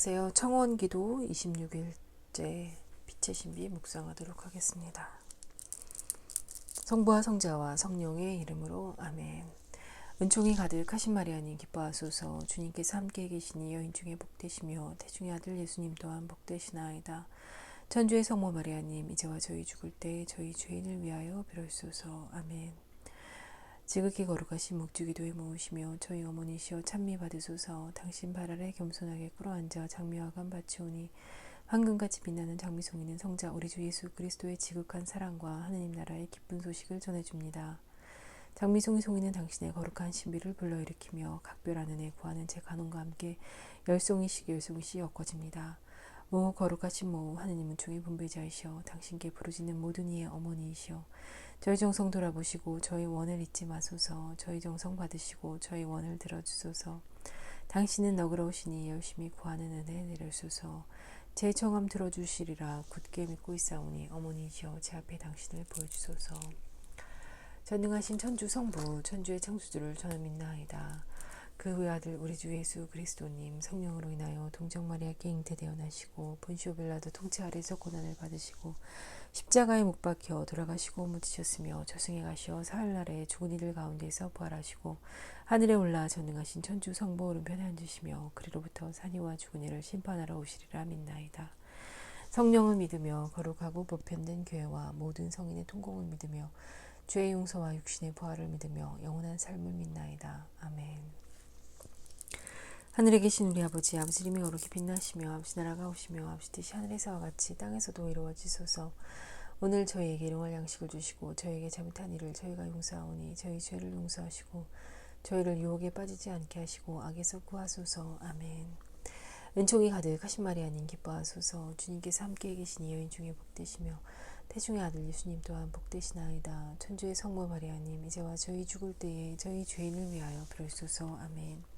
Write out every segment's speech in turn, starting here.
안녕하세요. 청원기도 26일째 빛의 신비 묵상하도록 하겠습니다. 성부와 성자와 성령의 이름으로 아멘. 은총이 가득하신 마리아님 기뻐하소서 주님께서 함께 계시니 여인 중에 복되시며 태중의 아들 예수님 또한 복되시나이다. 천주의 성모 마리아님 이제와 저희 죽을 때 저희 죄인을 위하여 빌어주소서 아멘. 지극히 거룩하신 묵주기도에 모으시며 저희 어머니시여 찬미 받으소서 당신 발 아래 겸손하게 꿇어앉아 장미화관 바치오니 황금같이 빛나는 장미송이는 성자 우리 주 예수 그리스도의 지극한 사랑과 하느님 나라의 기쁜 소식을 전해줍니다. 장미송이 송이는 당신의 거룩한 신비를 불러일으키며 각별한 은혜 구하는 제 간원과 함께 열송이씩 열송이씩 엮어집니다. 모 거룩하신 모 하느님은 종의 분배자이시여 당신께 부르짖는 모든 이의 어머니이시여 저희 정성 돌아보시고 저희 원을 잊지 마소서 저희 정성 받으시고 저희 원을 들어주소서. 당신은 너그러우시니 열심히 구하는 은혜 내려주소서. 제 청함 들어주시리라 굳게 믿고 있사오니 어머니시여 제 앞에 당신을 보여주소서. 전능하신 천주 성부 천주의 창수주를 저는 믿나이다 그 외아들 우리 주 예수 그리스도님 성령으로 인하여 동정마리아께 잉태되어 나시고 본시오 빌라도 통치 아래서 고난을 받으시고 십자가에 못 박혀 돌아가시고 묻히셨으며 저승에 가시어 사흘날에 죽은 이들 가운데서 부활하시고 하늘에 올라 전능하신 천주 성부 오른편에 앉으시며 그리로부터 산이와 죽은 이를 심판하러 오시리라 믿나이다. 성령을 믿으며 거룩하고 보편된 교회와 모든 성인의 통공을 믿으며 죄의 용서와 육신의 부활을 믿으며 영원한 삶을 믿나이다. 아멘. 하늘에 계신 우리 아버지 아버지 이름이 거룩히 빛나시며 아버지 나라가 오시며 아버지 뜻이 하늘에서와 같이 땅에서도 이루어지소서. 오늘 저희에게 일용할 양식을 주시고 저희에게 잘못한 일을 저희가 용서하오니 저희 죄를 용서하시고 저희를 유혹에 빠지지 않게 하시고 악에서 구하소서. 아멘. 은총이 가득하신 마리아님 기뻐하소서. 주님께서 함께 계신 여인 중에 복되시며 태중의 아들 예수님 또한 복되시나이다. 천주의 성모 마리아님 이제와 저희 죽을 때에 저희 죄인을 위하여 빌어주소서. 아멘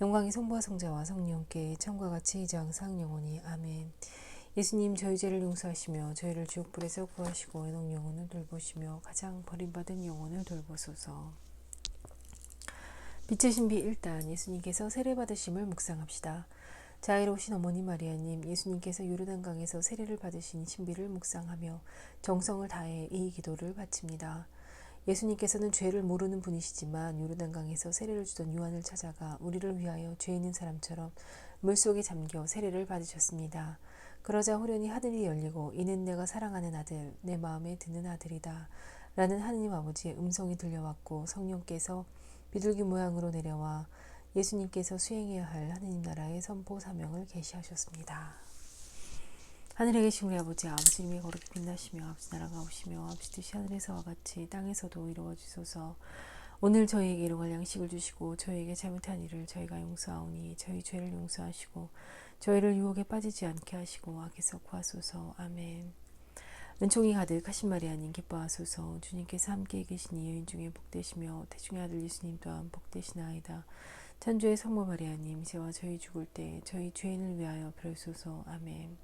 영광이 성부와 성자와 성령께 처음과 같이 이제 항상 영원히 아멘. 예수님 저희 죄를 용서하시며 저희를 지옥불에서 구하시고 애녹 영혼을 돌보시며 가장 버림받은 영혼을 돌보소서. 빛의 신비 1단 예수님께서 세례받으심을 묵상합시다. 자애로우신 어머니 마리아님 예수님께서 요르단강에서 세례를 받으신 신비를 묵상하며 정성을 다해 이 기도를 바칩니다. 예수님께서는 죄를 모르는 분이시지만 요르단강에서 세례를 주던 요한을 찾아가 우리를 위하여 죄 있는 사람처럼 물속에 잠겨 세례를 받으셨습니다. 그러자 호련히 하늘이 열리고 이는 내가 사랑하는 아들 내 마음에 드는 아들이다 라는 하느님 아버지의 음성이 들려왔고 성령께서 비둘기 모양으로 내려와 예수님께서 수행해야 할 하느님 나라의 선포 사명을 계시하셨습니다. 하늘에 계신 우리 아버지 아버지 이름이 거룩히 빛나시며 아버지 나라가 오시며 아버지 뜻이 하늘에서와 같이 땅에서도 이루어지소서. 오늘 저희에게 일용할 양식을 주시고 저희에게 잘못한 일을 저희가 용서하오니 저희 죄를 용서하시고 저희를 유혹에 빠지지 않게 하시고 악에서 구하소서. 아멘. 은총이 가득하신 마리아님 기뻐하소서. 주님께서 함께 이 여인 중에 복되시며 태중의 아들 예수님 또한 복되시나이다. 천주의 성모 마리아님 이제와 저희 죽을 때 저희 죄인을 위하여 빌어소서. 아멘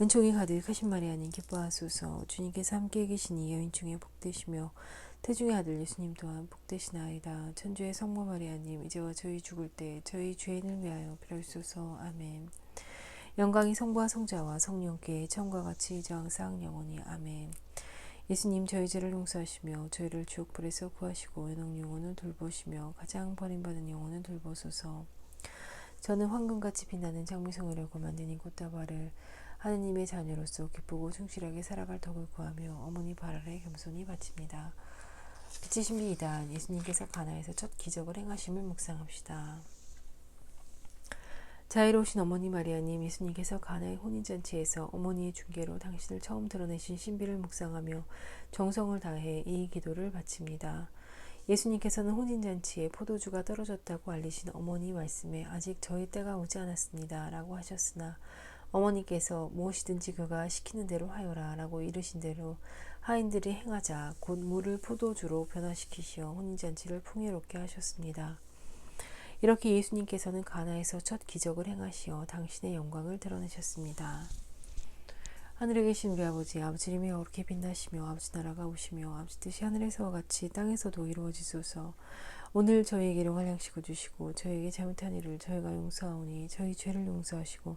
은총이 가득하신 마리아님 기뻐하소서 주님께서 함께 이 여인 중에 복되시며 태중의 아들 예수님 또한 복되시나이다. 천주의 성모 마리아님 이제와 저희 죽을 때 저희 죄인을 위하여 빌어주소서 아멘. 영광이 성부와 성자와 성령께 처음과 같이 이제 항상 영원히 아멘. 예수님 저희 죄를 용서하시며 저희를 지옥불에서 구하시고 연옥 영혼을 돌보시며 가장 버림받은 영혼을 돌보소서. 저는 황금같이 빛나는 장미송이라고 만든 이 꽃다발을 하느님의 자녀로서 기쁘고 충실하게 살아갈 덕을 구하며 어머니 발 아래 겸손히 바칩니다. 빛의 신비 2단 예수님께서 가나에서 첫 기적을 행하심을 묵상합시다. 자애로우신 어머니 마리아님 예수님께서 가나의 혼인잔치에서 어머니의 중계로 당신을 처음 드러내신 신비를 묵상하며 정성을 다해 이 기도를 바칩니다. 예수님께서는 혼인잔치에 포도주가 떨어졌다고 알리신 어머니 말씀에 아직 저희 때가 오지 않았습니다. 라고 하셨으나 어머니께서 무엇이든지 그가 시키는 대로 하여라 라고 이르신 대로 하인들이 행하자 곧 물을 포도주로 변화시키시어 혼인잔치를 풍요롭게 하셨습니다. 이렇게 예수님께서는 가나에서 첫 기적을 행하시어 당신의 영광을 드러내셨습니다. 하늘에 계신 우리 아버지 아버지 이름이 어렵게 빛나시며 아버지 나라가 오시며 아버지 뜻이 하늘에서와 같이 땅에서도 이루어지소서 오늘 저희에게 일용할 양식을 주시고 저희에게 잘못한 일을 저희가 용서하오니 저희 죄를 용서하시고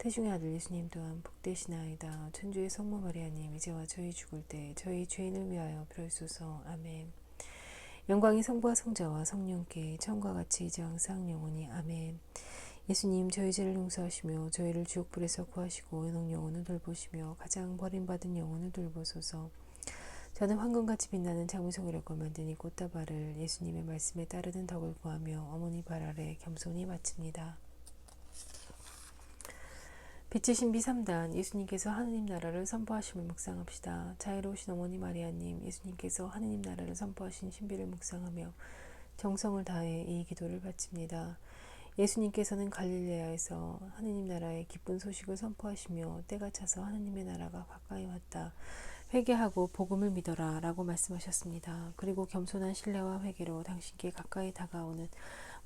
태중의 아들 예수님 또한 복되시나이다. 천주의 성모 마리아님 이제와 저희 죽을 때 저희 죄인을 위하여 빌어주소서. 아멘. 영광이 성부와 성자와 성령께 처음과 같이 이제 항상 영원히 아멘. 예수님 저희 죄를 용서하시며 저희를 지옥불에서 구하시고 연옥 영혼을 돌보시며 가장 버림받은 영혼을 돌보소서. 저는 황금같이 빛나는 장미송이라고 이 꽃다발을 예수님의 말씀에 따르는 덕을 구하며 어머니 발 아래 겸손히 바칩니다. 빛의 신비 3단 예수님께서 하느님 나라를 선포하심을 묵상합시다. 자애로우신 어머니 마리아님 예수님께서 하느님 나라를 선포하신 신비를 묵상하며 정성을 다해 이 기도를 바칩니다. 예수님께서는 갈릴레아에서 하느님 나라의 기쁜 소식을 선포하시며 때가 차서 하느님의 나라가 가까이 왔다. 회개하고 복음을 믿어라 라고 말씀하셨습니다. 그리고 겸손한 신뢰와 회개로 당신께 가까이 다가오는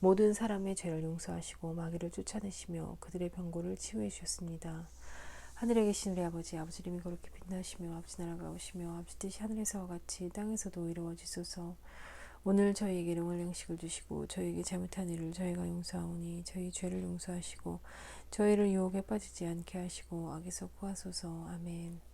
모든 사람의 죄를 용서하시고 마귀를 쫓아내시며 그들의 병고를 치유해 주셨습니다. 하늘에 계신 우리 아버지 아버지 이름이 거룩히 빛나시며 아버지 나라가 오시며 아버지 뜻이 하늘에서와 같이 땅에서도 이루어지소서. 오늘 저희에게 일용할 양식을 주시고 저희에게 잘못한 일을 저희가 용서하오니 저희 죄를 용서하시고 저희를 유혹에 빠지지 않게 하시고 악에서 구하소서. 아멘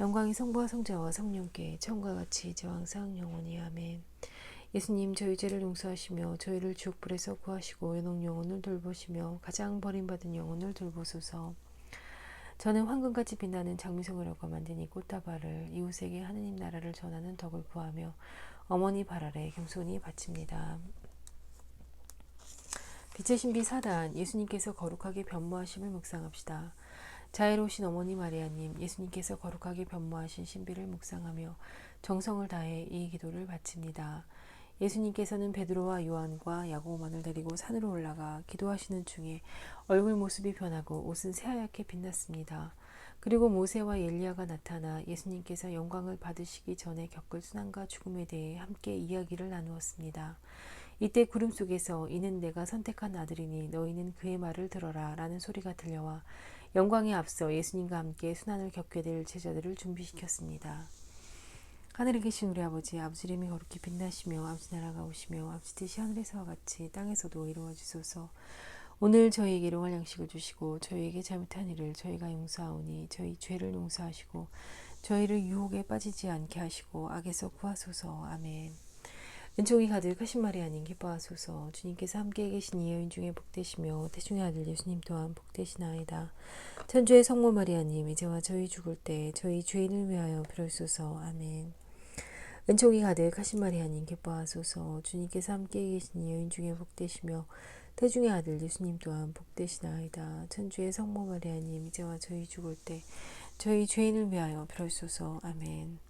영광이 성부와 성자와 성령께 처음과 같이 이제와 항상 영원히 아멘. 예수님 저희 죄를 용서하시며 저희를 지옥불에서 구하시고 연옥 영혼을 돌보시며 가장 버림받은 영혼을 돌보소서. 저는 황금같이 빛나는 장미성을 얻어 만든 이 꽃다발을 이웃에게 하느님 나라를 전하는 덕을 구하며 어머니 발 아래 겸손히 바칩니다. 빛의 신비 사단 예수님께서 거룩하게 변모하심을 묵상합시다. 자애로우신 어머니 마리아님, 예수님께서 거룩하게 변모하신 신비를 묵상하며 정성을 다해 이 기도를 바칩니다. 예수님께서는 베드로와 요한과 야고보만을 데리고 산으로 올라가 기도하시는 중에 얼굴 모습이 변하고 옷은 새하얗게 빛났습니다. 그리고 모세와 엘리야가 나타나 예수님께서 영광을 받으시기 전에 겪을 순환과 죽음에 대해 함께 이야기를 나누었습니다. 이때 구름 속에서 이는 내가 선택한 아들이니 너희는 그의 말을 들어라 라는 소리가 들려와 영광에 앞서 예수님과 함께 순환을 겪게 될 제자들을 준비시켰습니다. 하늘에 계신 우리 아버지 아버지 이름이 거룩히 빛나시며 아버지 나라가 오시며 아버지 뜻이 하늘에서와 같이 땅에서도 이루어지소서. 오늘 저희에게 일용할 양식을 주시고 저희에게 잘못한 일을 저희가 용서하오니 저희 죄를 용서하시고 저희를 유혹에 빠지지 않게 하시고 악에서 구하소서. 아멘 은총이 가득 하신 마리아님 기뻐하소서. 주님께서 함께 계신 이 여인 중에 복되시며 태중의 아들 예수님 또한 복되시나이다. 천주의 성모 마리아님 이제와 저희 죽을 때 저희 죄인을 위하여 빌어주소서. 아멘. 은총이 가득 하신 마리아님 기뻐하소서. 주님께서 함께 계신 이 여인 중에 복되시며 태중의 아들 예수님 또한 복되시나이다. 천주의 성모 마리아님 이제와 저희 죽을 때 저희 죄인을 위하여 빌어주소서. 아멘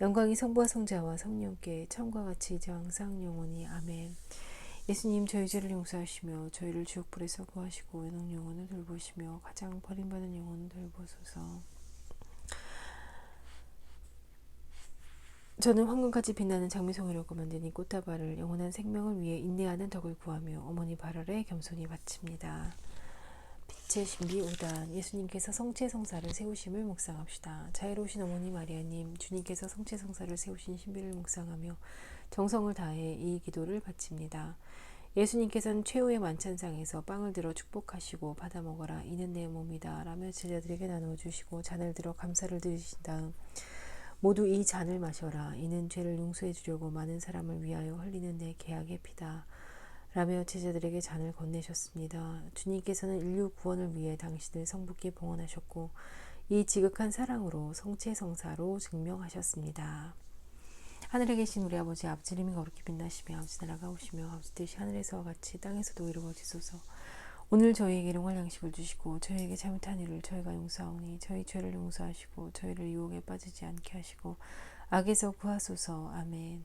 영광이 성부와 성자와 성령께 처음과 같이 이제 항상 영원히 아멘. 예수님 저희 죄를 용서하시며 저희를 지옥불에서 구하시고 연옥 영혼을 돌보시며 가장 버림받은 영혼을 돌보소서. 저는 황금같이 빛나는 장미송이라고 이 꽃다발을 영원한 생명을 위해 인내하는 덕을 구하며 어머니 발 아래 겸손히 바칩니다. 빛의 신비 5단 예수님께서 성체성사를 세우심을 묵상합시다. 자애로우신 어머니 마리아님 주님께서 성체성사를 세우신 신비를 묵상하며 정성을 다해 이 기도를 바칩니다. 예수님께서는 최후의 만찬상에서 빵을 들어 축복하시고 받아 먹어라 이는 내 몸이다 라며 제자들에게 나누어 주시고 잔을 들어 감사를 드리신 다음 모두 이 잔을 마셔라 이는 죄를 용서해 주려고 많은 사람을 위하여 흘리는 내 계약의 피다 라며 제자들에게 잔을 건네셨습니다. 주님께서는 인류 구원을 위해 당신을 성부께 봉헌하셨고 이 지극한 사랑으로 성체 성사로 증명하셨습니다. 하늘에 계신 우리 아버지 이름이 거룩히 빛나시며 아버지 나라가 오시며 아버지 뜻이 하늘에서와 같이 땅에서도 이루어지소서 오늘 저희에게 일용할 양식을 주시고 저희에게 잘못한 일을 저희가 용서하오니 저희 죄를 용서하시고 저희를 유혹에 빠지지 않게 하시고 악에서 구하소서 아멘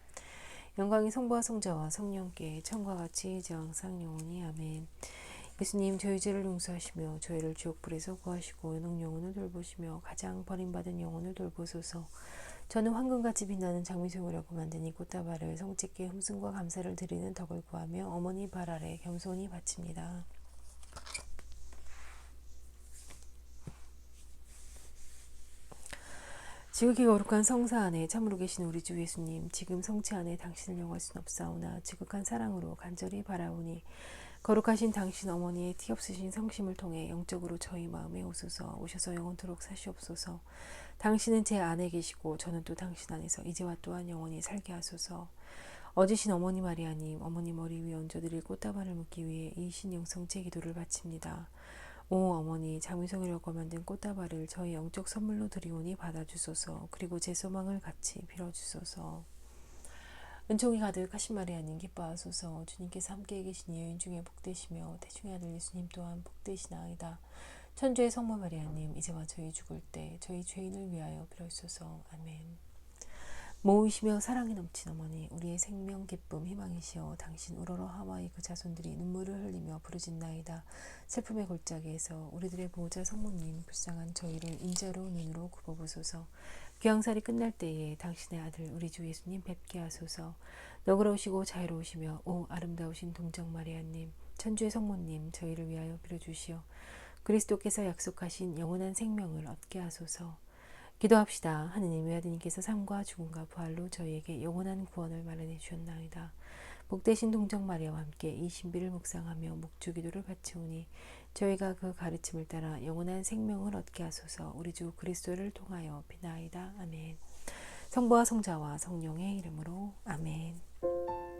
영광이 성부와 성자와 성령께 천과 같이 이제 항상 영원히 아멘. 예수님 저희 죄를 용서하시며 저희를 지옥불에서 구하시고 연옥 영혼을 돌보시며 가장 버림받은 영혼을 돌보소서. 저는 황금같이 빛나는 장미송이라고 이 꽃다발을 성찍게 흠승과 감사를 드리는 덕을 구하며 어머니 발 아래 겸손히 바칩니다. 지극히 거룩한 성사 안에 참으로 계신 우리 주 예수님 지금 성체 안에 당신을 영할 순 없사오나 지극한 사랑으로 간절히 바라오니 거룩하신 당신 어머니의 티 없으신 성심을 통해 영적으로 저희 마음에 오소서 오셔서 영원토록 사시옵소서 당신은 제 안에 계시고 저는 또 당신 안에서 이제와 또한 영원히 살게 하소서 어지신 어머니 마리아님 어머니 머리 위에 얹어드릴 꽃다발을 묻기 위해 이 신영성제 기도를 바칩니다. 오 어머니 장미성이라고 만든 꽃다발을 저희 영적 선물로 드리오니 받아주소서. 그리고 제 소망을 같이 빌어주소서. 은총이 가득하신 마리아님 기뻐하소서. 주님께서 함께 계신 여인 중에 복되시며 대중의 아들 예수님 또한 복되시나이다. 천주의 성모 마리아님 이제와 저희 죽을 때 저희 죄인을 위하여 빌어주소서. 아멘 모이시며 사랑이 넘친 어머니 우리의 생명 기쁨 희망이시여 당신 우러러 하와이 그 자손들이 눈물을 흘리며 부르짖나이다. 슬픔의 골짜기에서 우리들의 보호자 성모님 불쌍한 저희를 인자로 눈으로 굽어보소서. 귀양살이 끝날 때에 당신의 아들 우리 주 예수님 뵙게 하소서. 너그러우시고 자유로우시며 오 아름다우신 동정 마리아님 천주의 성모님 저희를 위하여 빌어주시어 그리스도께서 약속하신 영원한 생명을 얻게 하소서 기도합시다. 하느님 외아드님께서 삶과 죽음과 부활로 저희에게 영원한 구원을 마련해 주셨나이다. 복되신 동정 마리아와 함께 이 신비를 묵상하며 목주 기도를 바치오니 저희가 그 가르침을 따라 영원한 생명을 얻게 하소서 우리 주 그리스도를 통하여 비나이다. 아멘. 성부와 성자와 성령의 이름으로 아멘.